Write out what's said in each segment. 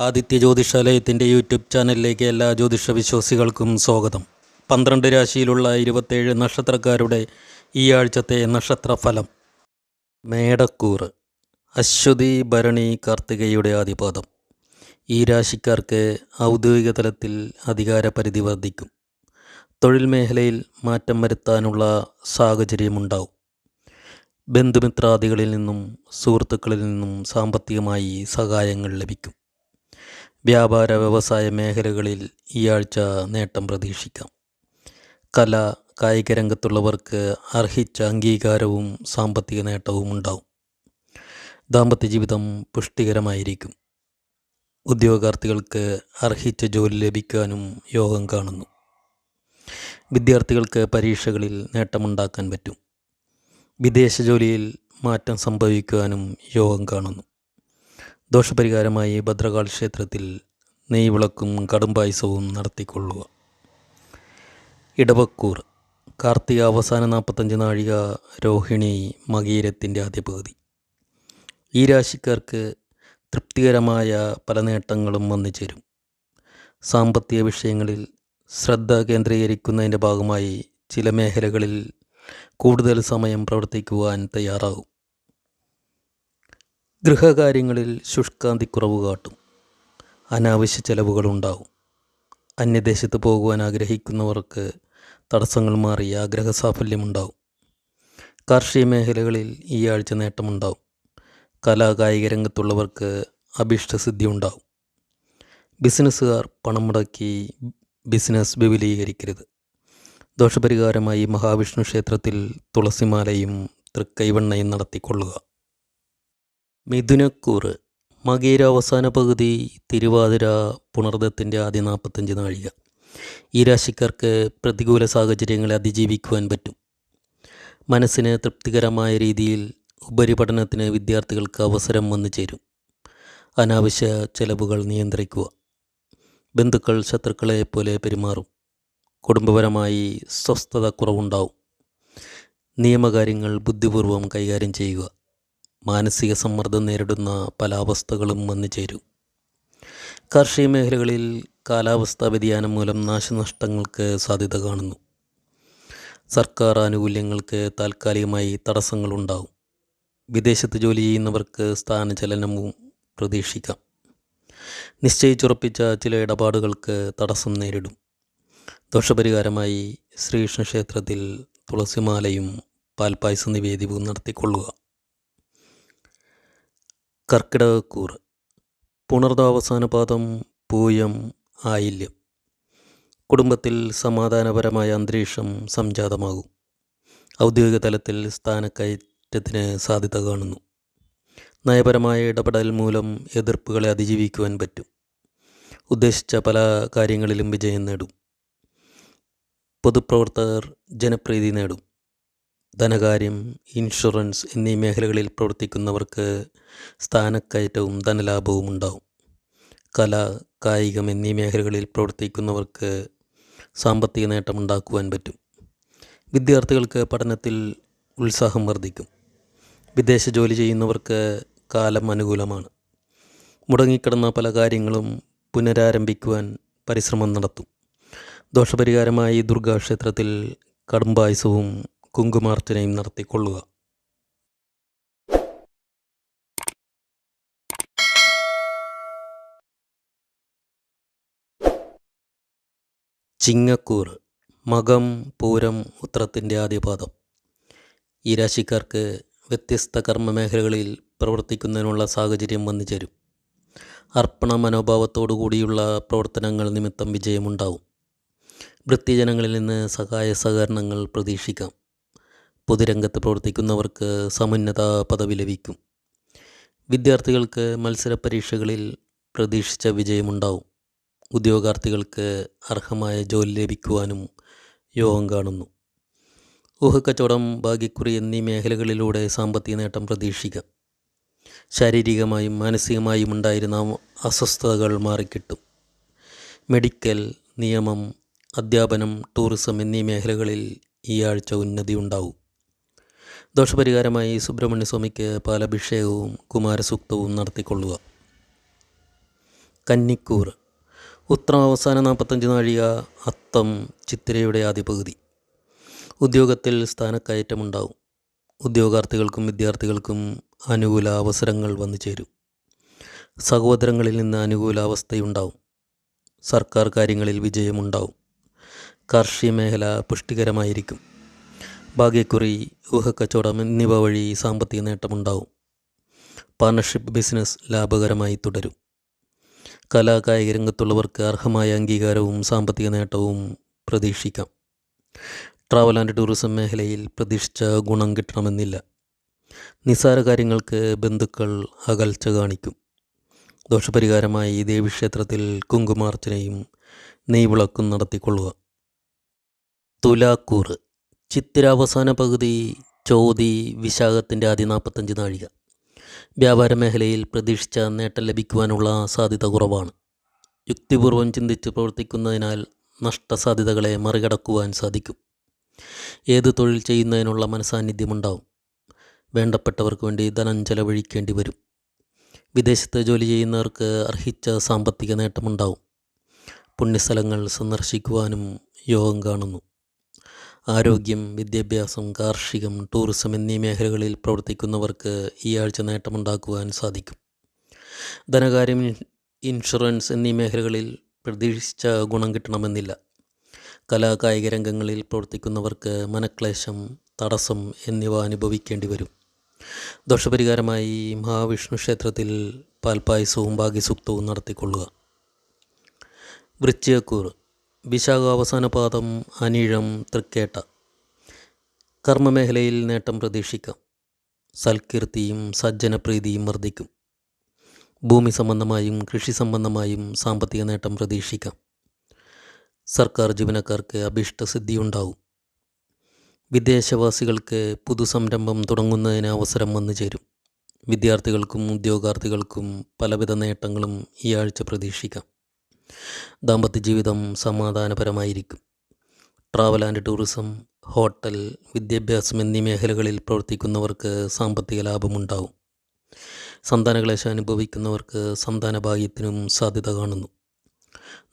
Aditya ജ്യോതിഷാലയത്തിന്റെ YouTube ചാനലിലേക്ക് എല്ലാ ജ്യോതിഷ വിശ്വാസികൾക്കും സ്വാഗതം. പന്ത്രണ്ട് രാശിയിലുള്ള ഇരുപത്തേഴ് നക്ഷത്രക്കാരുടെ ഈ ആഴ്ചത്തെ നക്ഷത്രഫലം. മേടക്കൂറ്. അശ്വതി ഭരണി കാർത്തികയുടെ ആദിപാദം. ഈ രാശിക്കാർക്ക് ഔദ്യോഗിക തലത്തിൽ അധികാരപരിധി വർദ്ധിക്കും. തൊഴിൽ മേഖലയിൽ മാറ്റം വരുത്താനുള്ള സാഹചര്യമുണ്ടാവും. ബന്ധുമിത്രാദികളിൽ നിന്നും സുഹൃത്തുക്കളിൽ നിന്നും സാമ്പത്തികമായി സഹായങ്ങൾ ലഭിക്കും. വ്യാപാര വ്യവസായ മേഖലകളിൽ ഈ ആഴ്ച നേട്ടം പ്രതീക്ഷിക്കാം. കല കായിക രംഗത്തുള്ളവർക്ക് അർഹിച്ച അംഗീകാരവും സാമ്പത്തിക നേട്ടവും ഉണ്ടാവും. ദാമ്പത്യ ജീവിതം പുഷ്ടികരമായിരിക്കും. ഉദ്യോഗാർത്ഥികൾക്ക് അർഹിച്ച ജോലി ലഭിക്കാനും യോഗം കാണുന്നു. വിദ്യാർത്ഥികൾക്ക് പരീക്ഷകളിൽ നേട്ടമുണ്ടാക്കാൻ പറ്റും. വിദേശ ജോലിയിൽ മാറ്റം സംഭവിക്കുവാനും യോഗം കാണുന്നു. ദോഷപരിഹാരമായി ഭദ്രകാൾ ക്ഷേത്രത്തിൽ നെയ്വിളക്കും കടുംപായസവും നടത്തിക്കൊള്ളുക. ഇടവക്കൂർ കാർത്തിക അവസാന നാൽപ്പത്തഞ്ച് നാഴിക രോഹിണി മകീരത്തിന്റെ ആദ്യ പകുതി ഈ രാശിക്കാർക്ക് തൃപ്തികരമായ പല നേട്ടങ്ങളും വന്നു ചേരും. സാമ്പത്തിക വിഷയങ്ങളിൽ ശ്രദ്ധ കേന്ദ്രീകരിക്കുന്നതിന്റെ ഭാഗമായി ചില മേഖലകളിൽ കൂടുതൽ സമയം പ്രവർത്തിക്കുവാൻ തയ്യാറാകും. ഗൃഹകാര്യങ്ങളിൽ ശുഷ്കാന്തിക്കുറവ് കാട്ടും. അനാവശ്യ ചെലവുകളുണ്ടാവും. അന്യദേശത്ത് പോകുവാൻ ആഗ്രഹിക്കുന്നവർക്ക് തടസ്സങ്ങൾ മാറി ആഗ്രഹ സാഫല്യമുണ്ടാവും കാർഷിക മേഖലകളിൽ ഈ ആഴ്ച നേട്ടമുണ്ടാവും. കലാകായിക രംഗത്തുള്ളവർക്ക് അഭീഷ്ടസിദ്ധി ഉണ്ടാവും ബിസിനസ്സുകാർ പണം മുടക്കി ബിസിനസ് വിപുലീകരിക്കരുത്. ദോഷപരിഹാരമായി മഹാവിഷ്ണു ക്ഷേത്രത്തിൽ തുളസിമാലയും തൃക്കൈവണ്ണയും നടത്തിക്കൊള്ളുക. മിഥുനക്കൂറ് മകീര അവസാന പകുതി തിരുവാതിര പുണർദത്തിന്റെ ആദ്യ നാൽപ്പത്തഞ്ച് നാഴിക. ഈ രാശിക്കാർക്ക് പ്രതികൂല സാഹചര്യങ്ങളെ അതിജീവിക്കുവാൻ പറ്റും. മനസ്സിന് തൃപ്തികരമായ രീതിയിൽ ഉപരിപഠനത്തിന് വിദ്യാർത്ഥികൾക്ക് അവസരം വന്നു ചേരും. അനാവശ്യ ചെലവുകൾ നിയന്ത്രിക്കുക. ബന്ധുക്കൾ ശത്രുക്കളെ പോലെ പെരുമാറും. കുടുംബപരമായി സ്വസ്ഥത കുറവുണ്ടാവും. നിയമകാര്യങ്ങൾ ബുദ്ധിപൂർവം കൈകാര്യം ചെയ്യുക. മാനസിക സമ്മർദ്ദം നേരിടുന്ന പല അവസ്ഥകളും വന്നു ചേരും. കാർഷിക മേഖലകളിൽ കാലാവസ്ഥാ വ്യതിയാനം മൂലം നാശനഷ്ടങ്ങൾക്ക് സാധ്യത കാണുന്നു. സർക്കാർ ആനുകൂല്യങ്ങൾക്ക് താൽക്കാലികമായി തടസ്സങ്ങളുണ്ടാവും വിദേശത്ത് ജോലി ചെയ്യുന്നവർക്ക് സ്ഥാനചലനവും പ്രതീക്ഷിക്കാം. നിശ്ചയിച്ചുറപ്പിച്ച ചില ഇടപാടുകൾക്ക് തടസ്സം നേരിടും. ദോഷപരിഹാരമായി ശ്രീകൃഷ്ണ ക്ഷേത്രത്തിൽ തുളസിമാലയും പാൽപ്പായസ നിവേദ്യവും നടത്തിക്കൊള്ളുക. കർക്കിടകക്കൂർ. പുണർതാവസാന പാദം പൂയം ആയില്യം. കുടുംബത്തിൽ സമാധാനപരമായ അന്തരീക്ഷം സംജാതമാകും. ഔദ്യോഗിക തലത്തിൽ സ്ഥാനക്കയറ്റത്തിന് സാധ്യത കാണുന്നു. നയപരമായ ഇടപെടൽ മൂലം എതിർപ്പുകളെ അതിജീവിക്കുവാൻ പറ്റും. ഉദ്ദേശിച്ച പല കാര്യങ്ങളിലും വിജയം നേടും. പൊതുപ്രവർത്തകർ ജനപ്രീതി നേടും. ധനകാര്യം ഇൻഷുറൻസ് എന്നീ മേഖലകളിൽ പ്രവർത്തിക്കുന്നവർക്ക് സ്ഥാനക്കയറ്റവും ധനലാഭവും ഉണ്ടാവും. കല കായികം എന്നീ മേഖലകളിൽ പ്രവർത്തിക്കുന്നവർക്ക് സാമ്പത്തിക നേട്ടമുണ്ടാക്കുവാൻ പറ്റും. വിദ്യാർത്ഥികൾക്ക് പഠനത്തിൽ ഉത്സാഹം വർദ്ധിക്കും. വിദേശ ജോലി ചെയ്യുന്നവർക്ക് കാലം അനുകൂലമാണ്. മുടങ്ങിക്കിടന്ന പല കാര്യങ്ങളും പുനരാരംഭിക്കുവാൻ പരിശ്രമം നടത്തും. ദോഷപരിഹാരമായി ദുർഗാക്ഷേത്രത്തിൽ കടുംബായുസവും കുങ്കുമാർച്ചനയും നടത്തിക്കൊള്ളുക. ചിങ്ങക്കൂർ മകം പൂരം ഉത്രത്തിന്റെ ആദ്യപാദം. ഈ രാശിക്കാർക്ക് വ്യത്യസ്ത കർമ്മ മേഖലകളിൽ പ്രവർത്തിക്കുന്നതിനുള്ള സാഹചര്യം വന്നു ചേരും അർപ്പണ മനോഭാവത്തോടു കൂടിയുള്ള പ്രവർത്തനങ്ങൾ നിമിത്തം വിജയമുണ്ടാവും. വൃത്തിജനങ്ങളിൽ നിന്ന് സഹായ സഹകരണങ്ങൾ പ്രതീക്ഷിക്കാം. പൊതുരംഗത്ത് പ്രവർത്തിക്കുന്നവർക്ക് സമുന്നത പദവി ലഭിക്കും. വിദ്യാർത്ഥികൾക്ക് മത്സര പരീക്ഷകളിൽ പ്രതീക്ഷിച്ച വിജയമുണ്ടാവും. ഉദ്യോഗാർത്ഥികൾക്ക് അർഹമായ ജോലി ലഭിക്കുവാനും യോഗം കാണുന്നു. ഊഹക്കച്ചവടം ഭാഗ്യക്കുറി എന്നീ മേഖലകളിലൂടെ സാമ്പത്തിക നേട്ടം പ്രതീക്ഷിക്കാം. ശാരീരികമായും മാനസികമായും ഉണ്ടായിരുന്ന അസ്വസ്ഥതകൾ മാറിക്കിട്ടും. മെഡിക്കൽ നിയമം അധ്യാപനം ടൂറിസം എന്നീ മേഖലകളിൽ ഈ ആഴ്ച ഉന്നതി ഉണ്ടാവും. ദോഷപരിഹാരമായി സുബ്രഹ്മണ്യസ്വാമിക്ക് പാലഭിഷേകവും കുമാരസൂക്തവും നടത്തിക്കൊള്ളുക. കന്നിക്കൂർ ഉത്രം അവസാന നാൽപ്പത്തഞ്ച് നാഴിക അത്തം ചിത്തിരയുടെ ആദ്യ പകുതി ഉദ്യോഗത്തിൽ സ്ഥാനക്കയറ്റമുണ്ടാവും. ഉദ്യോഗാർത്ഥികൾക്കും വിദ്യാർത്ഥികൾക്കും അനുകൂല അവസരങ്ങൾ വന്നു ചേരും. സഹോദരങ്ങളിൽ നിന്ന് അനുകൂല അവസ്ഥയുണ്ടാവും സർക്കാർ കാര്യങ്ങളിൽ വിജയമുണ്ടാവും. കാർഷിക മേഖല പുഷ്ടികരമായിരിക്കും. ഭാഗ്യക്കുറി ഊഹക്കച്ചവടം എന്നിവ വഴി സാമ്പത്തിക നേട്ടമുണ്ടാവും. പാർട്ണർഷിപ്പ് ബിസിനസ് ലാഭകരമായി തുടരും. കലാകായിക രംഗത്തുള്ളവർക്ക് അർഹമായ അംഗീകാരവും സാമ്പത്തിക നേട്ടവും പ്രതീക്ഷിക്കാം. ട്രാവൽ ആൻഡ് ടൂറിസം മേഖലയിൽ പ്രതീക്ഷിച്ച ഗുണം കിട്ടണമെന്നില്ല. നിസ്സാര കാര്യങ്ങൾക്ക് ബന്ധുക്കൾ അകൽച്ച കാണിക്കും. ദോഷപരിഹാരമായി ദേവീക്ഷേത്രത്തിൽ കുങ്കുമാർച്ചനയും നെയ്വിളക്കും നടത്തിക്കൊള്ളുക. തുലാക്കൂർ ചിത്തിര അവസാന പകുതി ചോതി വിശാഖത്തിന്റെ ആദ്യ നാൽപ്പത്തഞ്ച് നാഴിക. വ്യാപാര മേഖലയിൽ പ്രതീക്ഷിച്ച നേട്ടം ലഭിക്കുവാനുള്ള സാധ്യത കുറവാണ്. യുക്തിപൂർവം ചിന്തിച്ച് പ്രവർത്തിക്കുന്നതിനാൽ നഷ്ടസാധ്യതകളെ മറികടക്കുവാൻ സാധിക്കും. ഏത് തൊഴിൽ ചെയ്യുന്നതിനുള്ള മനസാന്നിധ്യമുണ്ടാവും. വേണ്ടപ്പെട്ടവർക്ക് വേണ്ടി ധനം ചെലവഴിക്കേണ്ടി വരും. വിദേശത്ത് ജോലി ചെയ്യുന്നവർക്ക് അർഹിച്ച സാമ്പത്തിക നേട്ടമുണ്ടാവും. പുണ്യസ്ഥലങ്ങൾ സന്ദർശിക്കുവാനും യോഗം കാണുന്നു. ആരോഗ്യം വിദ്യാഭ്യാസം കാർഷികം ടൂറിസം എന്നീ മേഖലകളിൽ പ്രവർത്തിക്കുന്നവർക്ക് ഈ ആഴ്ച നേട്ടമുണ്ടാക്കുവാൻ സാധിക്കും. ധനകാര്യം ഇൻഷുറൻസ് എന്നീ മേഖലകളിൽ പ്രതീക്ഷിച്ച ഗുണം കിട്ടണമെന്നില്ല. കലാ കായിക രംഗങ്ങളിൽ പ്രവർത്തിക്കുന്നവർക്ക് മനക്ലേശം തടസ്സം എന്നിവ അനുഭവിക്കേണ്ടി വരും. ദോഷപരിഹാരമായി മഹാവിഷ്ണു ക്ഷേത്രത്തിൽ പാൽപ്പായസവും ഭാഗ്യസൂക്തവും നടത്തിക്കൊള്ളുക. വൃശ്ചികക്കൂർ വിശാഖ അവസാന പാദം അനിഴം തൃക്കേട്ട. കർമ്മമേഖലയിൽ നേട്ടം പ്രതീക്ഷിക്കാം. സൽകീർത്തിയും സജ്ജനപ്രീതിയും വർദ്ധിക്കും. ഭൂമി സംബന്ധമായും കൃഷി സംബന്ധമായും സാമ്പത്തിക നേട്ടം പ്രതീക്ഷിക്കാം. സർക്കാർ ജീവനക്കാർക്ക് അഭീഷ്ടസിദ്ധി ഉണ്ടാവും വിദേശവാസികൾക്ക് പുതുസംരംഭം തുടങ്ങുന്നതിന് അവസരം വന്നു ചേരും. വിദ്യാർത്ഥികൾക്കും ഉദ്യോഗാർത്ഥികൾക്കും പലവിധ നേട്ടങ്ങളും ഈ ആഴ്ച പ്രതീക്ഷിക്കാം. ദാമ്പത്യ ജീവിതം സമാധാനപരമായിരിക്കും. ട്രാവൽ ആൻഡ് ടൂറിസം ഹോട്ടൽ വിദ്യാഭ്യാസം എന്നീ മേഖലകളിൽ പ്രവർത്തിക്കുന്നവർക്ക് സാമ്പത്തിക ലാഭമുണ്ടാവും. സന്താനക്ലേശം അനുഭവിക്കുന്നവർക്ക് സന്താന ഭാഗ്യത്തിനും സാധ്യത കാണുന്നു.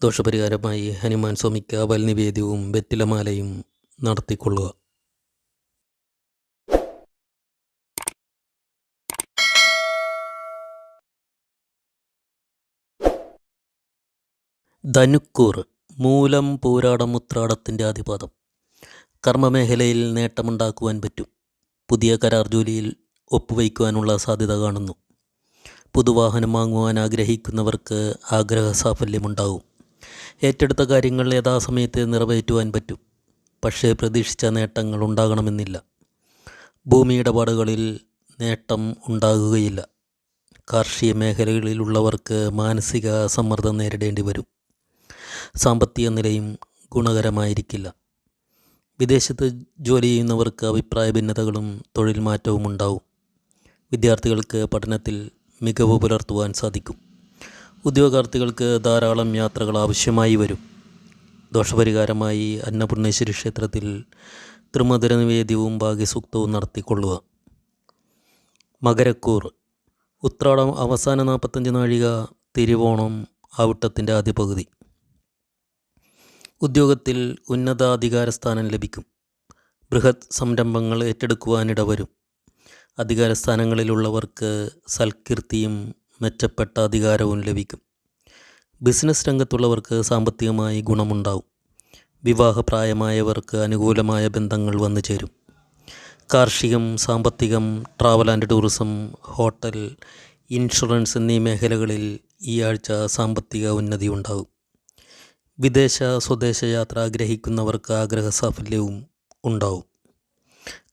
ദോഷപരിഹാരമായി ഹനുമാൻ സ്വാമിക്ക് അവൽ നിവേദ്യവും വെറ്റിലമാലയും നടത്തിക്കൊള്ളുക. ധനുക്കൂർ മൂലം പൂരാടം ഉത്രാടത്തിന്റെ ആദിപാദം കർമ്മമേഖലയിൽ നേട്ടമുണ്ടാക്കുവാൻ പറ്റും. പുതിയ കരാർ ജോലിയിൽ ഒപ്പുവയ്ക്കുവാനുള്ള സാധ്യത കാണുന്നു. പുതുവാഹനം വാങ്ങുവാൻ ആഗ്രഹിക്കുന്നവർക്ക് ആഗ്രഹ സാഫല്യമുണ്ടാവും. ഏറ്റെടുത്ത കാര്യങ്ങൾ യഥാസമയത്ത് നിറവേറ്റുവാൻ പറ്റും. പക്ഷേ പ്രതീക്ഷിച്ച നേട്ടങ്ങൾ ഉണ്ടാകണമെന്നില്ല. ഭൂമി ഇടപാടുകളിൽ നേട്ടം ഉണ്ടാകുകയില്ല. കാർഷിക മേഖലകളിലുള്ളവർക്ക് മാനസിക സമ്മർദ്ദം നേരിടേണ്ടി വരും. സാമ്പത്തിക നിലയും ഗുണകരമായിരിക്കില്ല. വിദേശത്ത് ജോലി ചെയ്യുന്നവർക്ക് അഭിപ്രായ ഭിന്നതകളും തൊഴിൽ മാറ്റവും ഉണ്ടാവും. വിദ്യാർത്ഥികൾക്ക് പഠനത്തിൽ മികവ് പുലർത്തുവാൻ സാധിക്കും. ഉദ്യോഗാർത്ഥികൾക്ക് ധാരാളം യാത്രകൾ ആവശ്യമായി വരും. ദോഷപരിഹാരമായി അന്നപൂർണേശ്വരി ക്ഷേത്രത്തിൽ ത്രിമധുര നിവേദ്യവും ഭാഗ്യസൂക്തവും നടത്തിക്കൊള്ളുക. മകരക്കൂർ ഉത്രാടം അവസാന നാൽപ്പത്തഞ്ച് നാഴിക തിരുവോണം ആവിട്ടത്തിന്റെ ആദ്യ പകുതി ഉദ്യോഗത്തിൽ ഉന്നതാധികാരസ്ഥാനം ലഭിക്കും. ബൃഹത് സംരംഭങ്ങൾ ഏറ്റെടുക്കുവാനിട വരും അധികാരസ്ഥാനങ്ങളിലുള്ളവർക്ക് സൽകീർത്തിയും മെച്ചപ്പെട്ട അധികാരവും ലഭിക്കും. ബിസിനസ് രംഗത്തുള്ളവർക്ക് സാമ്പത്തികമായി ഗുണമുണ്ടാവും. വിവാഹപ്രായമായവർക്ക് അനുകൂലമായ ബന്ധങ്ങൾ വന്നു ചേരും. കാർഷികം സാമ്പത്തികം travel and tourism hotel insurance എന്നീ മേഖലകളിൽ ഈ ആഴ്ച സാമ്പത്തിക ഉന്നതി ഉണ്ടാകും. വിദേശ സ്വദേശ യാത്ര ആഗ്രഹിക്കുന്നവർക്ക് ആഗ്രഹ സാഫല്യവും ഉണ്ടാവും.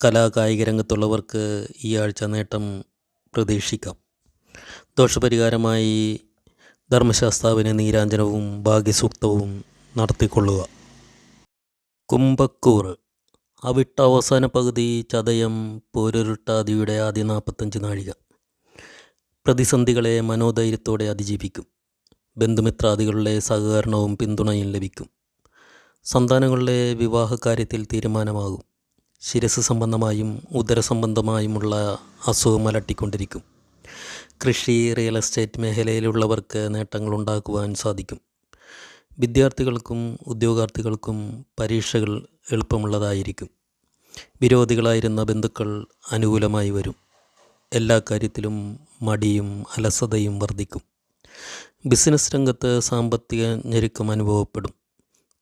കലാ കായിക രംഗത്തുള്ളവർക്ക് ഈ ആഴ്ച നേട്ടം പ്രതീക്ഷിക്കാം. ദോഷപരിഹാരമായി ധർമ്മശാസ്താവിന് നീരാഞ്ജനവും ഭാഗ്യസൂക്തവും നടത്തിക്കൊള്ളുക. കുംഭക്കൂർ. അവിട്ട അവസാന പകുതി ചതയം പോരൊരുട്ടാദിയുടെ ആദ്യ നാൽപ്പത്തഞ്ച് നാഴിക. പ്രതിസന്ധികളെ മനോധൈര്യത്തോടെ അതിജീവിക്കും. ബന്ധുമിത്രാദികളുടെ സഹകരണവും പിന്തുണയും ലഭിക്കും. സന്താനങ്ങളുടെ വിവാഹകാര്യത്തിൽ തീരുമാനമാകും. ശിരസ് സംബന്ധമായും ഉദര സംബന്ധമായുമുള്ള അസുഖം അലട്ടിക്കൊണ്ടിരിക്കും. കൃഷി റിയൽ എസ്റ്റേറ്റ് മേഖലയിലുള്ളവർക്ക് നേട്ടങ്ങളുണ്ടാക്കുവാൻ സാധിക്കും. വിദ്യാർത്ഥികൾക്കും ഉദ്യോഗാർത്ഥികൾക്കും പരീക്ഷകൾ എളുപ്പമുള്ളതായിരിക്കും. വിരോധികളായിരുന്ന ബന്ധുക്കൾ അനുകൂലമായി വരും. എല്ലാ കാര്യത്തിലും മടിയും അലസതയും വർദ്ധിക്കും. ബിസിനസ് രംഗത്ത് സാമ്പത്തിക ഞെരുക്കം അനുഭവപ്പെടും.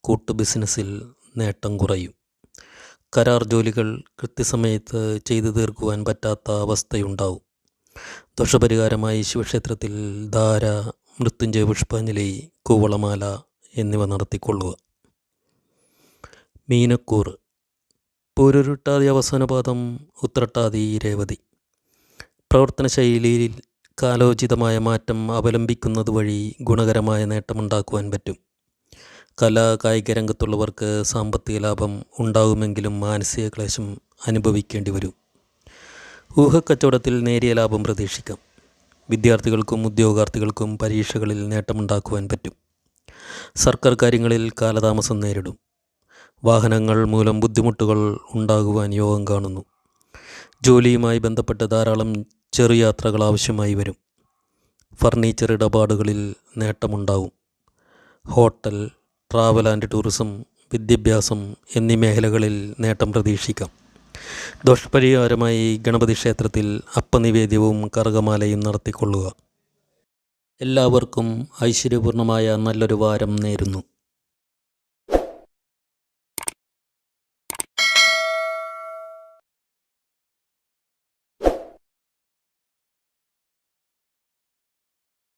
കൂട്ടു ബിസിനസ്സിൽ നേട്ടം കുറയും. കരാർ ജോലികൾ കൃത്യസമയത്ത് ചെയ്തു തീർക്കുവാൻ പറ്റാത്ത അവസ്ഥയുണ്ടാവും. ദോഷപരിഹാരമായി ശിവക്ഷേത്രത്തിൽ ധാര മൃത്യുഞ്ജയ പുഷ്പാഞ്ജലി കൂവളമാല എന്നിവ നടത്തിക്കൊള്ളുക. മീനക്കൂർ. പൂരുരുട്ടാതി അവസാനപാദം ഉത്രട്ടാതി രേവതി. പ്രവർത്തന ശൈലിയിൽ കാലോചിതമായ മാറ്റം അവലംബിക്കുന്നത് വഴി ഗുണകരമായ നേട്ടമുണ്ടാക്കുവാൻ പറ്റും. കലാ കായിക രംഗത്തുള്ളവർക്ക് സാമ്പത്തിക ലാഭം ഉണ്ടാകുമെങ്കിലും മാനസിക ക്ലേശം അനുഭവിക്കേണ്ടി വരും. ഊഹക്കച്ചവടത്തിൽ നേരിയ ലാഭം പ്രതീക്ഷിക്കാം. വിദ്യാർത്ഥികൾക്കും ഉദ്യോഗാർത്ഥികൾക്കും പരീക്ഷകളിൽ നേട്ടമുണ്ടാക്കുവാൻ പറ്റും. സർക്കാർ കാര്യങ്ങളിൽ കാലതാമസം നേരിടും. വാഹനങ്ങൾ മൂലം ബുദ്ധിമുട്ടുകൾ ഉണ്ടാകുവാൻ യോഗം കാണുന്നു. ജോലിയുമായി ബന്ധപ്പെട്ട് ധാരാളം ചെറുയാത്രകൾ ആവശ്യമായി വരും. ഫർണിച്ചർ ഇടപാടുകളിൽ നേട്ടമുണ്ടാവും. ഹോട്ടൽ ട്രാവൽ ആൻഡ് ടൂറിസം വിദ്യാഭ്യാസം എന്നീ മേഖലകളിൽ നേട്ടം പ്രതീക്ഷിക്കാം. ദോഷപരിഹാരമായി ഗണപതി ക്ഷേത്രത്തിൽ അപ്പനിവേദ്യവും കറുകമാലയും നടത്തിക്കൊള്ളുക. എല്ലാവർക്കും ഐശ്വര്യപൂർണമായ നല്ലൊരു വാരം നേരുന്നു.